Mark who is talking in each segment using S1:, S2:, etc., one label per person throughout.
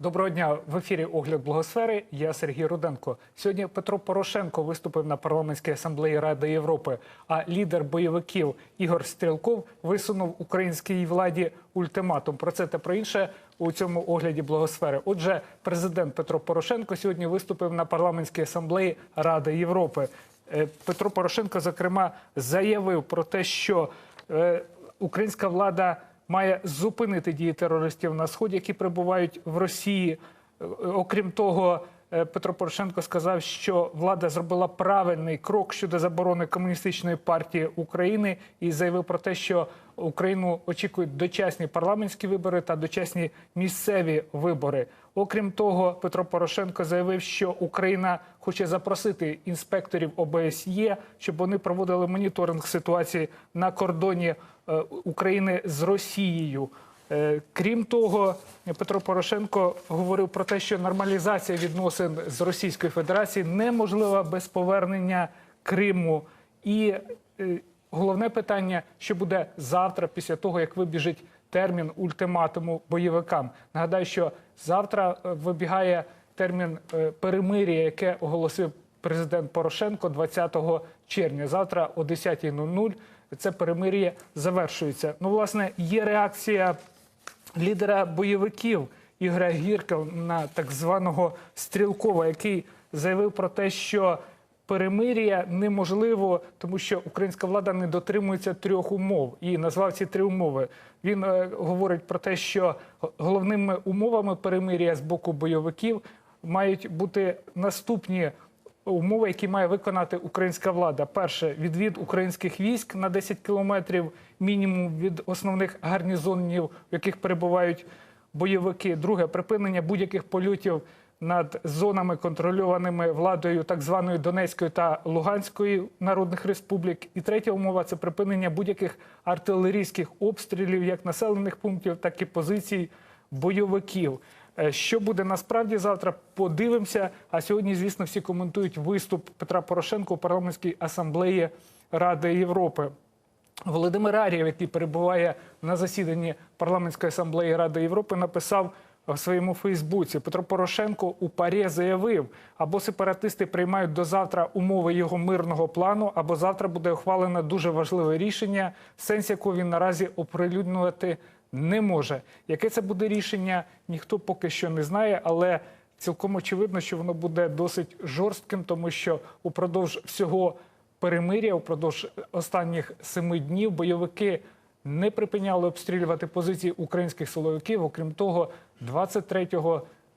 S1: Доброго дня в ефірі Огляд Благосфери. Я Сергій Руденко. Сьогодні Петро Порошенко виступив на парламентській асамблеї Ради Європи. А лідер бойовиків Ігор Стрілков висунув українській владі ультиматум. Про це та про інше у цьому огляді Благосфери. Отже, президент Петро Порошенко сьогодні виступив на парламентській асамблеї Ради Європи. Е, Петро Порошенко, зокрема, заявив про те, що е, українська влада має зупинити дії терористів на сході, які перебувають в Росії. Е, Окрім того, е, Петро Порошенко сказав, що влада зробила правильний крок щодо заборони комуністичної партії України і заявив про те, що Україну очікують дочасні парламентські вибори та дочасні місцеві вибори. Окрім того, Петро Порошенко заявив, що Україна хоче запросити інспекторів ОБСЄ, щоб вони проводили моніторинг ситуації на кордоні України з Росією. Е, Крім того, Петро Порошенко говорив про те, що нормалізація відносин з Російською Федерацією неможлива без повернення Криму. І е, головне питання, що буде завтра, після того як вибіжить термін ультиматуму бойовикам. Нагадаю, що завтра е, вибігає термін е, перемир'я, яке оголосив президент Порошенко 20 червня. Завтра о 10.00 це перемир'я завершується. Ну, власне, є реакція лідера бойовиків Ігоря Гірка на так званого Стрілкова, який заявив про те, що перемир'я неможливо, тому що українська влада не дотримується трьох умов і назвав ці три умови. Він е, говорить про те, що головними умовами перемир'я з боку бойовиків мають бути наступні умови, які має виконати українська влада. Перше відвід українських військ на 10 кілометрів мінімум від основних гарнізонів, в яких перебувають бойовики. Друге припинення будь-яких польотів над зонами, контрольованими владою так званої Донецької та Луганської народних республік. І третя умова це припинення будь-яких артилерійських обстрілів, як населених пунктів, так і позицій бойовиків. Е, Що буде насправді завтра? Подивимося. А сьогодні, звісно, всі коментують виступ Петра Порошенка у парламентській асамблеї Ради Європи. Володимир Арієв, який перебуває на засіданні парламентської асамблеї Ради Європи, написав в своєму Фейсбуці. Петро Порошенко у парі заявив, або сепаратисти приймають до завтра умови його мирного плану, або завтра буде ухвалено дуже важливе рішення, сенс якого він наразі оприлюднювати не може. Яке це буде рішення, ніхто поки що не знає, але цілком очевидно, що воно буде досить жорстким, тому що упродовж всього перемир'я, упродовж останніх семи днів бойовики не припиняли обстрілювати позиції українських силовиків. Окрім того, 23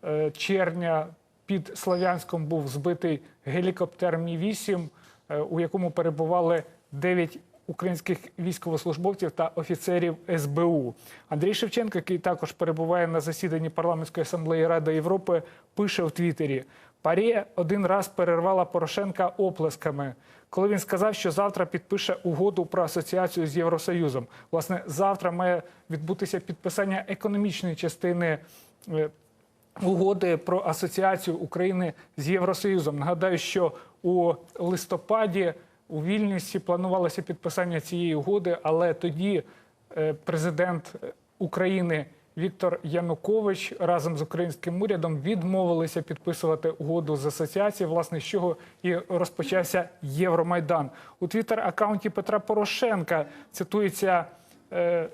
S1: е, червня під Слов'янськом був збитий гелікоптер Мі-8, е, у якому перебували 9 українських військовослужбовців та офіцерів СБУ. Андрій Шевченко, який також перебуває на засіданні парламентської асамблеї Ради Європи, пише в Твіттері: Парі один раз перервала Порошенка оплесками, коли він сказав, що завтра підпише угоду про асоціацію з Євросоюзом. Власне, завтра має відбутися підписання економічної частини. е, Угоди про асоціацію України з Євросоюзом. Нагадаю, що у листопаді у Вільнюсі планувалося підписання цієї угоди, але тоді е, президент України Віктор Янукович разом з українським урядом відмовилися підписувати угоду з асоціації, власне, з чого і розпочався Євромайдан. У твіттер-аккаунті Петра Порошенка цитується. е,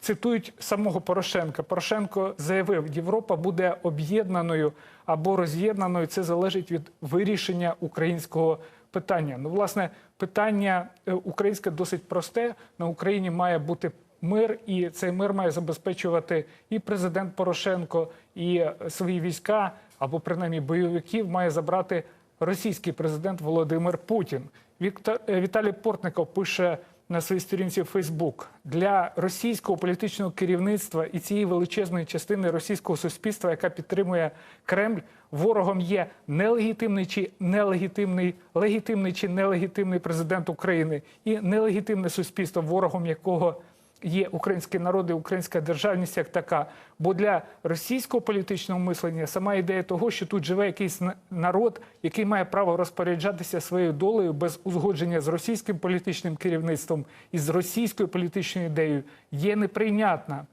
S1: Цитують самого Порошенка. Порошенко заявив, Європа буде об'єднаною або роз'єднаною. Це залежить від вирішення українського питання. Ну, власне, питання е, українське досить просте. На Україні має бути мир, і цей мир має забезпечувати і президент Порошенко, і е, свої війська, або принаймні бойовиків, має забрати російський президент Володимир Путін. Віктор е, Віталій Портников пише на своїй сторінці Фейсбук. Для російського політичного керівництва і цієї величезної частини російського суспільства, яка підтримує Кремль, ворогом є нелегітимний чи нелегітимний, легітимний чи нелегітимний президент України і нелегітимне суспільство, ворогом якого є український народ і українська державність як така. Бо для російського політичного мислення сама ідея того, що тут живе якийсь народ, який має право розпоряджатися своєю долею без узгодження з російським політичним керівництвом і з російською політичною ідеєю, є неприйнятна.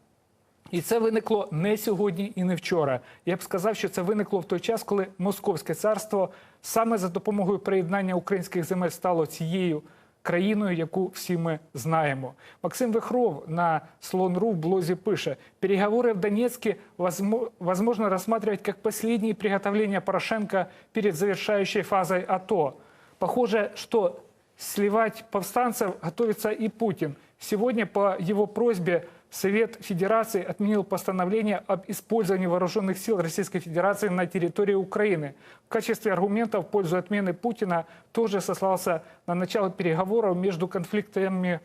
S1: І це виникло не сьогодні і не вчора. Я б сказав, що це виникло в той час, коли Московське царство саме за допомогою приєднання українських земель стало цією країною, яку всі ми знаємо. Максим Вихров на Слон.ру в блозі пише: переговори в Донецке возмо- возможно рассматривать как последние приготовления Порошенко перед завершающей фазой АТО. Похоже, что сливать повстанцев готовится и Путин. Сегодня по его просьбе Совет Федерации отменил постановление об использовании вооруженных сил Российской Федерации на территории Украины. В качестве аргумента в пользу отмены Путина тоже сослался на начало переговоров между конфликтами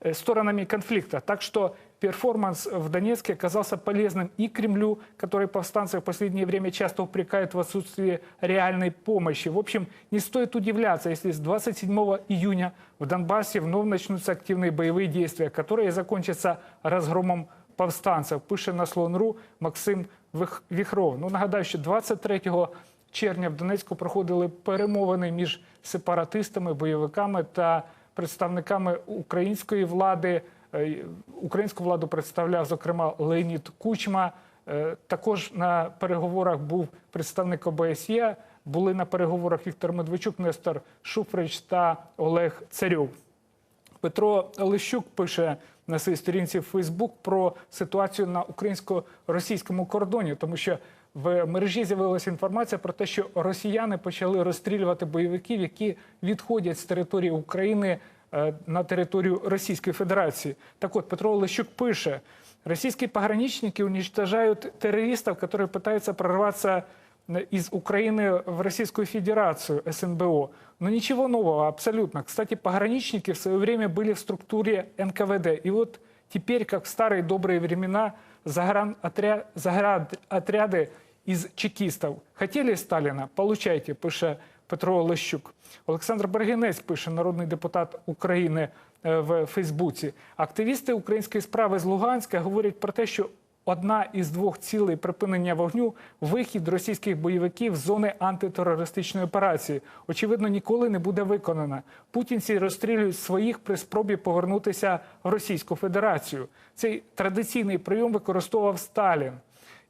S1: э, сторонами конфликта. Так что перформанс в Донецке оказался полезным и Кремлю, который повстанцы в последнее время часто упрекают в отсутствии реальной помощи. В общем, не стоит удивляться, если с 27 июня в Донбассе вновь начнутся активные боевые действия, которые закончатся разгромом повстанців. Пише на Слон.ру Максим Вих- Віхров. Ну, нагадаю, що 23 червня в Донецьку проходили перемовини між сепаратистами, бойовиками та представниками української влади. Е, Українську владу представляв, зокрема, Леонід Кучма. Е, Також на переговорах був представник ОБСЄ. Були на переговорах Віктор Медведчук, Нестор Шуфрич та Олег Царьов. Петро Лещук пише на своїй сторінці в Фейсбук про ситуацію на українсько-російському кордоні, тому що в мережі з'явилася інформація про те, що росіяни почали розстрілювати бойовиків, які відходять з території України на територію Російської Федерації. Так от Петро Лещук пише: російські пограничники уничтожають терористів, які намагаються прорватися из Украины в Российскую Федерацию, СНБО. Но ничего нового абсолютно. Кстати, пограничники в свое время были в структуре НКВД. И вот теперь, как в старые добрые времена, загранотря- заградотряды из чекистов. Хотели Сталина? Получайте, пише Петро Лещук. Олександр Бергенець пише, народний депутат України е, в Фейсбуці. Активісти української справи з Луганська говорять про те, що одна із двох цілей припинення вогню вихід російських бойовиків з зони антитерористичної операції. Очевидно, ніколи не буде виконана. Путінці розстрілюють своїх при спробі повернутися в Російську Федерацію. Цей традиційний прийом використовував Сталін,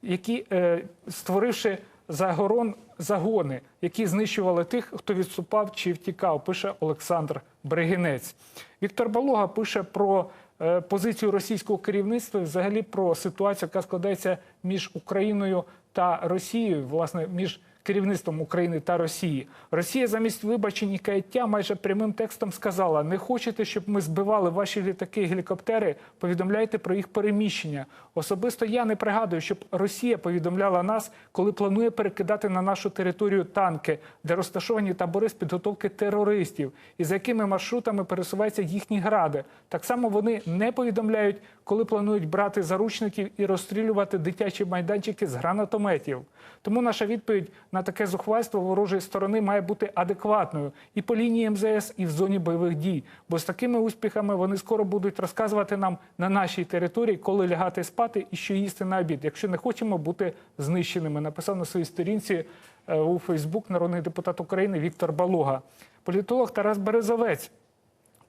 S1: які, е, створивши загорон загони, які знищували тих, хто відступав чи втікав, пише Олександр Брегінець. Віктор Балога пише про е, позицію російського керівництва, і взагалі про ситуацію, яка складається між Україною та Росією, власне, між керівництвом України та Росії. Росія замість вибачень і каяття майже прямим текстом сказала: не хочете, щоб ми збивали ваші літаки і гелікоптери, повідомляйте про їх переміщення. Особисто я не пригадую, щоб Росія повідомляла нас, коли планує перекидати на нашу територію танки, де розташовані табори з підготовки терористів, і за якими маршрутами пересуваються їхні гради. Так само вони не повідомляють, коли планують брати заручників і розстрілювати дитячі майданчики з гранатометів. Тому наша відповідь на таке зухвальство ворожої сторони має бути адекватною і по лінії МЗС, і в зоні бойових дій. Бо з такими успіхами вони скоро будуть розказувати нам на нашій території, коли лягати спати і що їсти на обід, якщо не хочемо бути знищеними. Написав на своїй сторінці е, у Фейсбук народний депутат України Віктор Балога. Політолог Тарас Березовець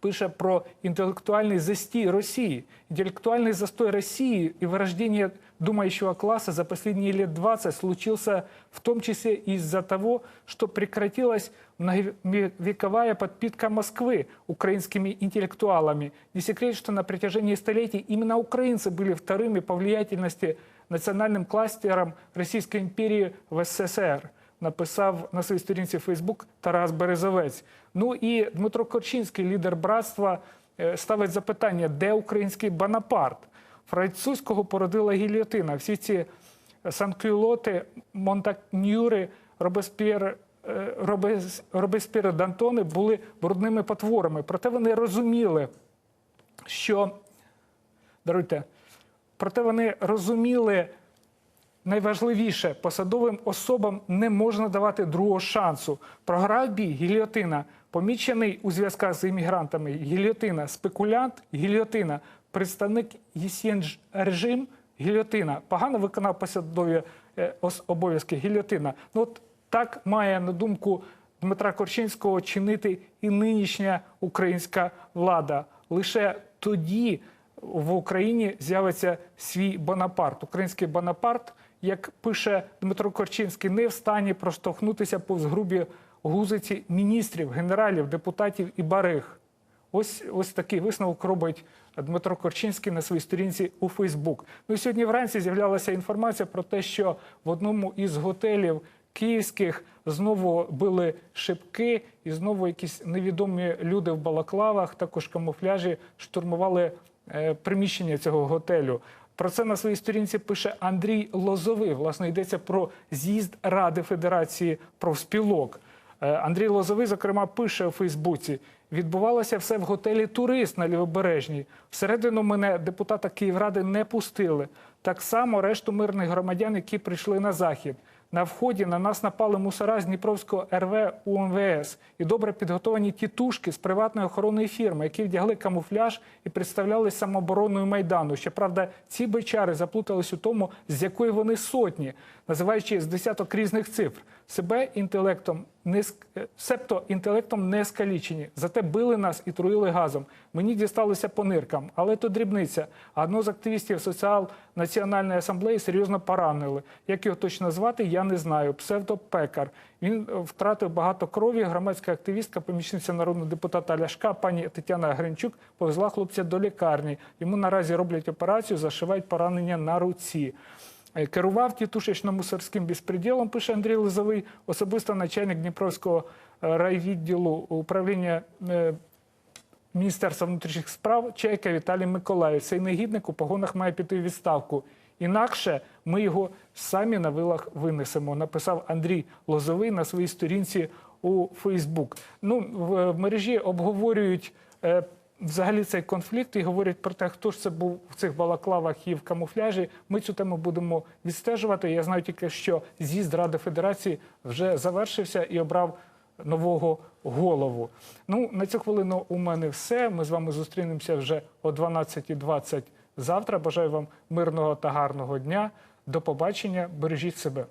S1: пише про интеллектуальный застій России. Интеллектуальный застой России и вырождение думающего класса за последние лет 20 случился в том числе из-за того, что прекратилась многовековая подпитка Москвы украинскими интеллектуалами. Не секрет, что на протяжении столетий именно украинцы были вторыми по влиятельности национальным кластером Российской империи в СССР написав на своїй сторінці Фейсбук Тарас Березовець. Ну і Дмитро Корчинський, лідер братства, е, ставить запитання, де український Бонапарт? Французького породила гільйотина. Всі ці санкюлоти, Монтакнюри, Робесп'єр, е, Робес- Робесп'єр Д'Антони були брудними потворами. Проте вони розуміли, що даруйте, проте вони розуміли найважливіше посадовим особам не можна давати другого шансу. Програв бій гільйотина, помічений у зв'язках з іммігрантами, гільйотина, спекулянт, гільйотина, представник ЄСЄН режим, гільйотина. Погано виконав посадові е, обов'язки гільйотина. Ну от так має на думку Дмитра Корчинського чинити і нинішня українська влада. Лише тоді в Україні з'явиться свій Бонапарт. Український Бонапарт, як пише Дмитро Корчинський, не в стані проштовхнутися повз грубі гузиці міністрів, генералів, депутатів і бариг. Ось ось такий висновок робить Дмитро Корчинський на своїй сторінці у Фейсбук. Ну і сьогодні вранці з'являлася інформація про те, що в одному із готелів київських знову били шибки, і знову якісь невідомі люди в балаклавах, також камуфляжі, штурмували приміщення цього готелю. Про це на своїй сторінці пише Андрій Лозовий. Власне, йдеться про з'їзд Ради Федерації профспілок. Е, Андрій Лозовий, зокрема, пише у Фейсбуці: відбувалося все в готелі Турист на Лівобережній. Всередину мене депутата Київради не пустили. Так само решту мирних громадян, які прийшли на захід. На вході на нас напали мусора з Дніпровського РВ УМВС і добре підготовані тітушки з приватної охоронної фірми, які вдягли камуфляж і представляли самообороною майдану. Щоправда, ці бичари заплутались у тому, з якої вони сотні, називаючи з десяток різних цифр. Себе інтелектом не е, себто інтелектом не скалічені. Зате били нас і труїли газом. Мені дісталося по ниркам, але то дрібниця. А одного з активістів соціал-національної асамблеї серйозно поранили. Як його точно звати, я не знаю. Псевдопекар. Він е, втратив багато крові. Громадська активістка, помічниця народного депутата Ляшка, пані Тетяна Гринчук, повезла хлопця до лікарні. Йому наразі роблять операцію, зашивають поранення на руці. Е, Керував тітушечно-мусорським безпреділом, пише Андрій Лозовий, особисто начальник Дніпровського е, райвідділу управління е, Міністерства внутрішніх справ Чайка Віталій Миколаїв. Цей негідник у погонах має піти у відставку. Інакше ми його самі на вилах винесемо, написав Андрій Лозовий на своїй сторінці у Фейсбук. Ну, в мережі обговорюють взагалі цей конфлікт і говорять про те, хто ж це був в цих балаклавах і в камуфляжі. Ми цю тему будемо відстежувати. Я знаю тільки, що з'їзд Ради Федерації вже завершився і обрав нового голову. Ну, на цю хвилину у мене все. Ми з вами зустрінемося вже о 12.20 завтра. Бажаю вам мирного та гарного дня. До побачення. Бережіть себе.